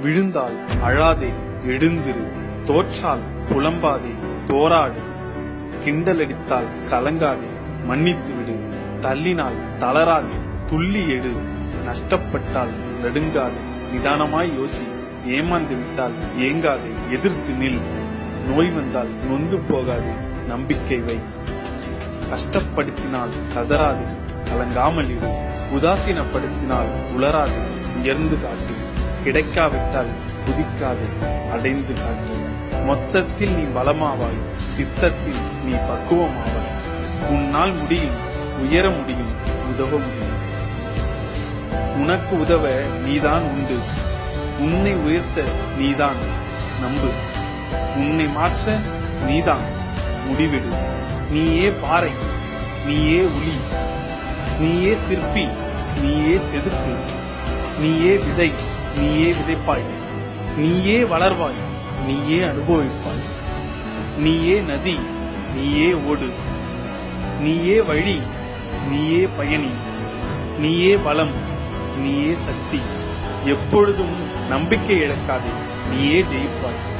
விழுந்தால் அழாதே எழுந்திரு. தோற்றால் புலம்பாதே போராடு கிண்டலடித்தால் கலங்காதே மன்னித்து விடு தள்ளினால் தளராதே துள்ளி எடு. நஷ்டப்பட்டால் நடுங்காதே. நிதானமாய் யோசி. ஏமாந்து விட்டால் ஏங்காதே எதிர்த்து நில். நோய் வந்தால் நொந்து போகாதே நம்பிக்கை வை. கஷ்டப்படுத்தினால் கதறாது கலங்காமல் இரு. உதாசீனப்படுத்தினால் உளராது உயர்ந்து காட்டு. கிடைக்காவிட்டால் குதிக்காது அடைந்து காட்டு. மொத்தத்தில் நீ பலமாவாய் சித்தத்தில் நீ பக்குவமாவாய். உன்னால் முடியும் உயர முடியும் உதவ முடியும். உனக்கு உதவ நீதான் உண்டு. உன்னை உயர்த்த நீதான் நம்பு. உன்னை மாற்ற நீதான் முடிவிடு. நீயே பாறை நீயே உளி. நீயே சிற்பி நீயே செதுக்கு நீயே விதை. நீயே விதைப்பாய். நீயே வளர்வாய். நீயே அனுபவிப்பாய். நீயே நதி. நீயே ஓடு. நீயே வழி. நீயே பயணி. நீயே பலம் நீயே சக்தி. எப்பொழுதும் நம்பிக்கை இழக்காதே. நீயே ஜெயிப்பாய்.